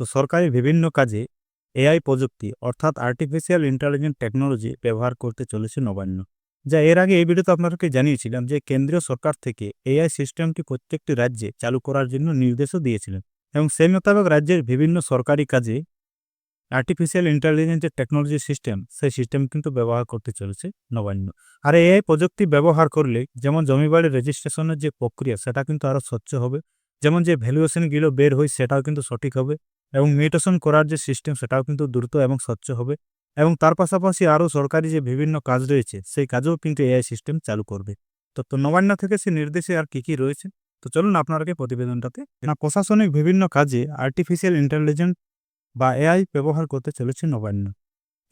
তো সরকারি বিভিন্ন কাজে এআই প্রযুক্তি, অর্থাৎ আর্টিফিশিয়াল ইন্টেলিজেন্স টেকনোলজি ব্যবহার করতে চলেছে নবান্ন। যা এর আগে এই ভিডিওতে আপনাদেরকে জানিয়েছিলাম যে কেন্দ্রীয় সরকার থেকে এআই সিস্টেমটি প্রত্যেকটি রাজ্যে চালু করার জন্য নির্দেশও দিয়েছিলেন এবং সেই মোতাবেক রাজ্যের বিভিন্ন সরকারি কাজে আর্টিফিশিয়াল ইন্টেলিজেন্সের টেকনোলজি সিস্টেম সেই সিস্টেম কিন্তু ব্যবহার করতে চলেছে নবান্ন। আর এআই প্রযুক্তি ব্যবহার করলে যেমন জমিবাড়ির রেজিস্ট্রেশনের যে প্রক্রিয়া, সেটা কিন্তু আরও স্বচ্ছ হবে। যেমন যে ভ্যালুয়েশনগুলো বের হয়, সেটাও কিন্তু সঠিক হবে। এবং মিউটেশন করার যে সিস্টেম সেটাও কিন্তু দ্রুত এবং স্বচ্ছ হবে। এবং তার পাশাপাশি আরও সরকারি যে বিভিন্ন কাজ রয়েছে, সেই কাজেও কিন্তু এআই সিস্টেম চালু করবে। তো তো নবান্ন থেকে সে নির্দেশে আর কি কি রয়েছে? তো চলুন আপনাকে প্রতিবেদনটাতে না, প্রশাসনিক বিভিন্ন কাজে আর্টিফিশিয়াল ইন্টেলিজেন্স বা এআই ব্যবহার করতে চলেছে নবান্ন।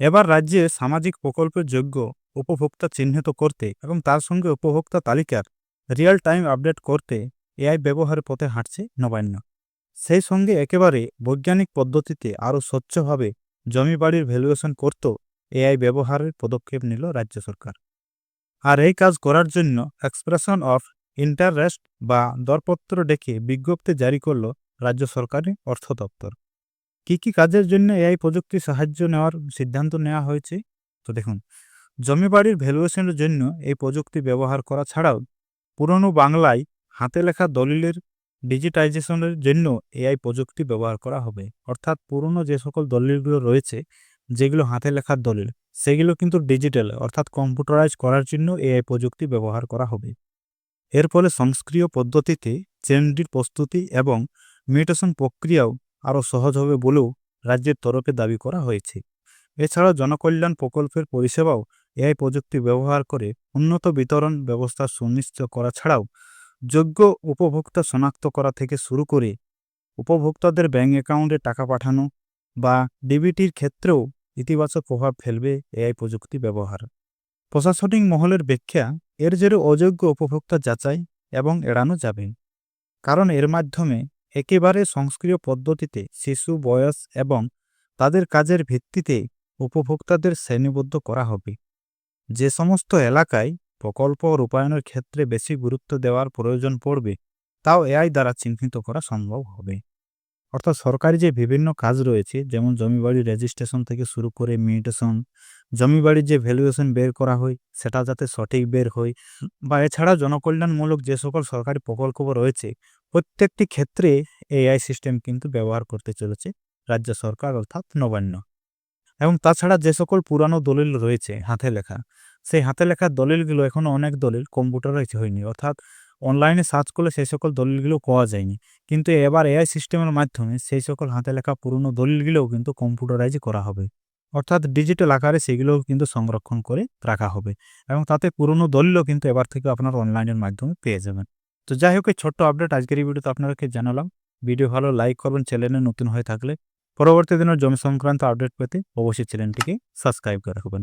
এবার রাজ্যে সামাজিক প্রকল্পের যোগ্য উপভোক্তা চিহ্নিত করতে এবং তার সঙ্গে উপভোক্তা তালিকার রিয়েল টাইম আপডেট করতে এআই ব্যবহারের পথে হাঁটছে নবান্ন। সেই সঙ্গে একেবারে বৈজ্ঞানিক পদ্ধতিতে আরও স্বচ্ছভাবে জমি বাড়ির ভ্যালুয়েশন করত এআই ব্যবহারের পদক্ষেপ নিল রাজ্য সরকার। আর এই কাজ করার জন্য এক্সপ্রেশন অফ ইন্টারেস্ট বা দরপত্র ডেকে বিজ্ঞপ্তি জারি করল রাজ্য সরকারের অর্থ দপ্তর। কি কি কাজের জন্য এআই প্রযুক্তি সাহায্য নেওয়ার সিদ্ধান্ত নেওয়া হয়েছে? তো দেখুন জমি বাড়ির ভ্যালুয়েশনের জন্য এই প্রযুক্তি ব্যবহার করা ছাড়াও পুরনো বাংলায় হাতে লেখা দলিলের ডিজিটাইজেশনের জন্য এআই প্রযুক্তি ব্যবহার করা হবে। অর্থাৎ পুরনো যে সকল দলিলগুলো রয়েছে, যেগুলো হাতে লেখার দলিল, সেগুলো কিন্তু ডিজিটাল, অর্থাৎ কম্পিউটারাইজ করার জন্য এআই প্রযুক্তি ব্যবহার করা হবে। এর ফলে সংস্ক্রিয় পদ্ধতিতে চেনডির প্রস্তুতি এবং মিউটেশন প্রক্রিয়াও আরও সহজ হবে বলেও রাজ্যের তরফে দাবি করা হয়েছে। এছাড়াও জনকল্যাণ প্রকল্পের পরিষেবাও এআই প্রযুক্তি ব্যবহার করে উন্নত বিতরণ ব্যবস্থা সুনিশ্চিত করা ছাড়াও যোগ্য উপভোক্তা শনাক্ত করা থেকে শুরু করে উপভোক্তাদের ব্যাঙ্ক অ্যাকাউন্টে টাকা পাঠানো বা ডিবিটির ক্ষেত্রেও ইতিবাচক প্রভাব ফেলবে এআই প্রযুক্তি ব্যবহার। প্রশাসনিক মহলের ব্যাখ্যা, এর জেরে অযোগ্য উপভোক্তা যাচাই এবং এড়ানো যাবে। কারণ এর মাধ্যমে একেবারে সংস্ক্রিয় পদ্ধতিতে শিশু, বয়স এবং তাদের কাজের ভিত্তিতে উপভোক্তাদের শ্রেণীবদ্ধ করা হবে। যে সমস্ত এলাকায় প্রকল্প রূপায়ণের ক্ষেত্রে বেশি গুরুত্ব দেওয়ার প্রয়োজন পড়বে, তাও এআই দ্বারা চিহ্নিত করা সম্ভব হবে। অর্থাৎ সরকারি যে বিভিন্ন কাজ রয়েছে, যেমন জমিবাড়ি রেজিস্ট্রেশন থেকে শুরু করে মিউটেশন জমিবাড়ির যে ভ্যালুয়েশন বের করা হয়, সেটা যাতে সঠিক বের হয়, বা এছাড়া জনকল্যাণমূলক যে সকল সরকারি প্রকল্প রয়েছে, প্রত্যেকটি ক্ষেত্রে এআই সিস্টেম কিন্তু ব্যবহার করতে চলেছে রাজ্য সরকার অর্থাৎ নবান্ন। এবং তাছাড়া যে সকল পুরানো দলিল রয়েছে হাতে লেখা, সেই হাতে লেখা দলিলগুলো এখনও অনেক দলিল কম্পিউটারাইজ হয়নি। অর্থাৎ অনলাইনে সার্চ করলে সেই সকল দলিলগুলো পাওয়া যায়নি। কিন্তু এবার এআই সিস্টেমের মাধ্যমে সেই সকল হাতে লেখা পুরনো দলিলগুলোও কিন্তু কম্পিউটারাইজ করা হবে। অর্থাৎ ডিজিটাল আকারে সেগুলোও কিন্তু সংরক্ষণ করে রাখা হবে এবং তাতে পুরনো দলিলও কিন্তু এবার থেকে আপনার অনলাইনের মাধ্যমে পেয়ে যাবেন। তো যাই হোক, এই ছোট্ট আপডেট আজকের এই ভিডিওতে আপনাদেরকে জানালাম। ভিডিও ভালো লাইক করবেন চ্যানেলে নতুন হয়ে থাকলে পরবর্তী দিনের জমি সংক্রান্ত আপডেট পেতে অবশ্যই চ্যানেলটিকে সাবস্ক্রাইব করে রাখবেন।